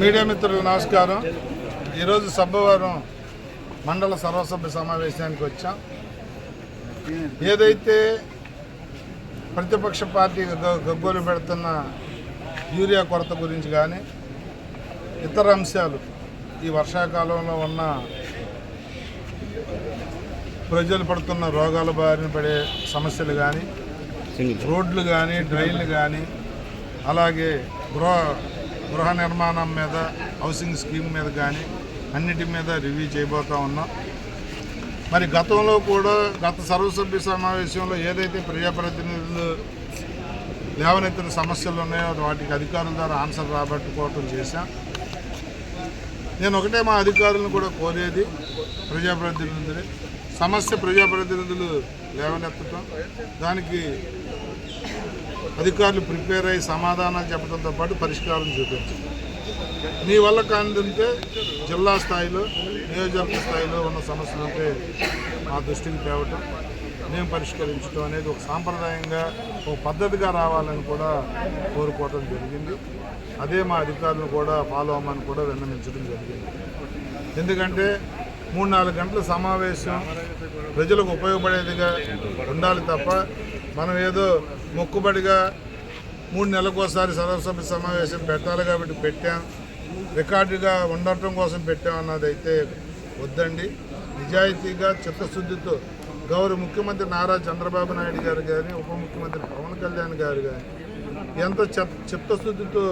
Media మిత్రులకు నమస్కారం. ఈరోజు సబ్బవరం మండల సర్వసభ్య సమావేశానికి వచ్చాం. ఏదైతే ప్రతిపక్ష పార్టీ గగ్గోలు పెడుతున్న యూరియా కొరత గురించి కానీ ఇతర అంశాలు ఈ వర్షాకాలంలో ఉన్న ప్రజలు పడుతున్న రోగాల బారిన పడే సమస్యలు కానీ రోడ్లు కానీ డ్రైన్లు కానీ అలాగే గృహ గృహ నిర్మాణం మీద హౌసింగ్ స్కీమ్ మీద కానీ అన్నిటి మీద రివ్యూ చేయబోతా ఉన్నాం. మరి గతంలో కూడా గత సర్వసభ్య సమావేశంలో ఏదైతే ప్రజాప్రతినిధులు లేవనెత్తిన సమస్యలు ఉన్నాయో వాటికి అధికారుల ద్వారా ఆన్సర్ రాబట్టుకోవటం చేశాం. నేను ఒకటే మా అధికారులను కూడా కోరేది ప్రజాప్రతినిధులే సమస్య ప్రజాప్రతినిధులు లేవనెత్తటం. దానికి అధికారులు ప్రిపేర్ అయ్యి సమాధానాలు చెప్పడంతో పాటు పరిష్కారం చూపించాలి మీ వల్ల కానిదంటే జిల్లా స్థాయిలో నియోజకవర్గ స్థాయిలో ఉన్న సమస్యలంటే మా దృష్టికి తేవటం మేము పరిష్కరించడం అనేది ఒక సాంప్రదాయంగా ఒక పద్ధతిగా రావాలని కూడా కోరుకోవటం జరిగింది. అదే మా అధికారులను కూడా ఫాలో అవ్వమని కూడా విన్నవించడం జరిగింది. ఎందుకంటే మూడు నాలుగు గంటల సమావేశం ప్రజలకు ఉపయోగపడేదిగా ఉండాలి తప్ప మనం ఏదో మొక్కుబడిగా మూడు నెలలకు ఒకసారి సర్వసభ్య సమావేశం పెట్టాలి కాబట్టి పెట్టాం. రికార్డుగా ఉండటం కోసం పెట్టాం అన్నది అయితే వద్దండి. నిజాయితీగా చిత్తశుద్ధితో గౌరవ ముఖ్యమంత్రి నారా చంద్రబాబు నాయుడు గారు కానీ ఉప ముఖ్యమంత్రి పవన్ కళ్యాణ్ గారు కానీ ఎంత చిత్తశుద్ధితో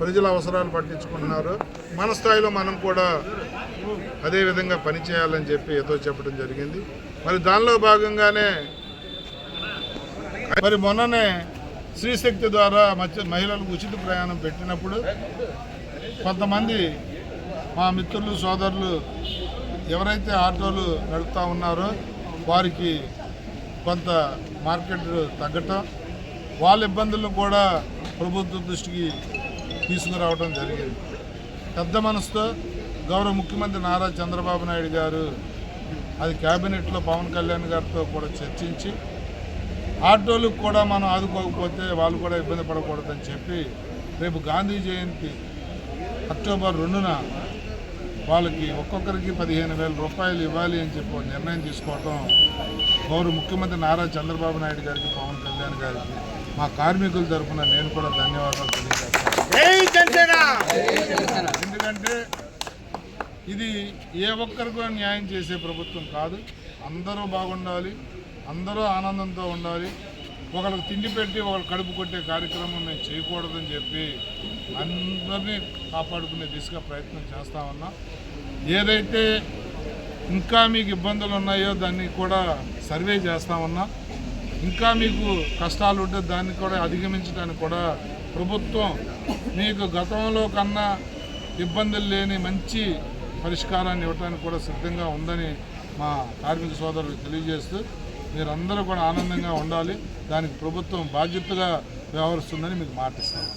ప్రజల అవసరాలు పట్టించుకుంటున్నారో మన స్థాయిలో మనం కూడా అదే విధంగా పనిచేయాలని చెప్పి ఏదో చెప్పడం జరిగింది. మరి దానిలో భాగంగానే మరి మొన్ననే స్త్రీశక్తి ద్వారా మత్స్య మహిళలకు ఉచిత ప్రయాణం పెట్టినప్పుడు కొంతమంది మా మిత్రులు సోదరులు ఎవరైతే ఆటోలు నడుపుతూ ఉన్నారో వారికి కొంత మార్కెట్ తగ్గటం వాళ్ళ ఇబ్బందులను కూడా ప్రభుత్వ దృష్టికి తీసుకురావడం జరిగింది. పెద్ద మనసుతో గౌరవ ముఖ్యమంత్రి నారా చంద్రబాబు నాయుడు గారు అది క్యాబినెట్లో పవన్ కళ్యాణ్ గారితో కూడా చర్చించి ఆటోలకు కూడా మనం ఆదుకోకపోతే వాళ్ళు కూడా ఇబ్బంది పడకూడదని చెప్పి రేపు గాంధీ జయంతి అక్టోబర్ రెండున వాళ్ళకి ఒక్కొక్కరికి పదిహేను వేల రూపాయలు ఇవ్వాలి అని చెప్పి నిర్ణయం తీసుకోవటం గౌరవ ముఖ్యమంత్రి నారా చంద్రబాబు నాయుడు గారికి పవన్ కళ్యాణ్ గారికి మా కార్మికుల తరఫున నేను కూడా ధన్యవాదాలు తెలియజేస్తాను. ఎందుకంటే ఇది ఏ ఒక్కరికో న్యాయం చేసే ప్రభుత్వం కాదు అందరూ బాగుండాలి అందరూ ఆనందంతో ఉండాలి. ఒకరికి తిండి పెట్టి ఒకరు కడుపు కొట్టే కార్యక్రమం మేము చేయకూడదని చెప్పి అందరినీ కాపాడుకునే దిశగా ప్రయత్నం చేస్తా ఉన్నాం. ఏదైతే ఇంకా మీకు ఇబ్బందులు ఉన్నాయో దాన్ని కూడా సర్వే చేస్తా ఇంకా మీకు కష్టాలు ఉంటే దాన్ని కూడా అధిగమించడానికి కూడా ప్రభుత్వం మీకు గతంలో కన్నా ఇబ్బందులు లేని మంచి పరిష్కారాన్ని ఇవ్వడానికి కూడా సిద్ధంగా ఉందని మా కార్మిక సోదరులు తెలియజేస్తూ మీరందరూ కూడా ఆనందంగా ఉండాలి. దానికి ప్రభుత్వం బాధ్యతగా వ్యవహరిస్తుందని మీకు మాటిస్తాను.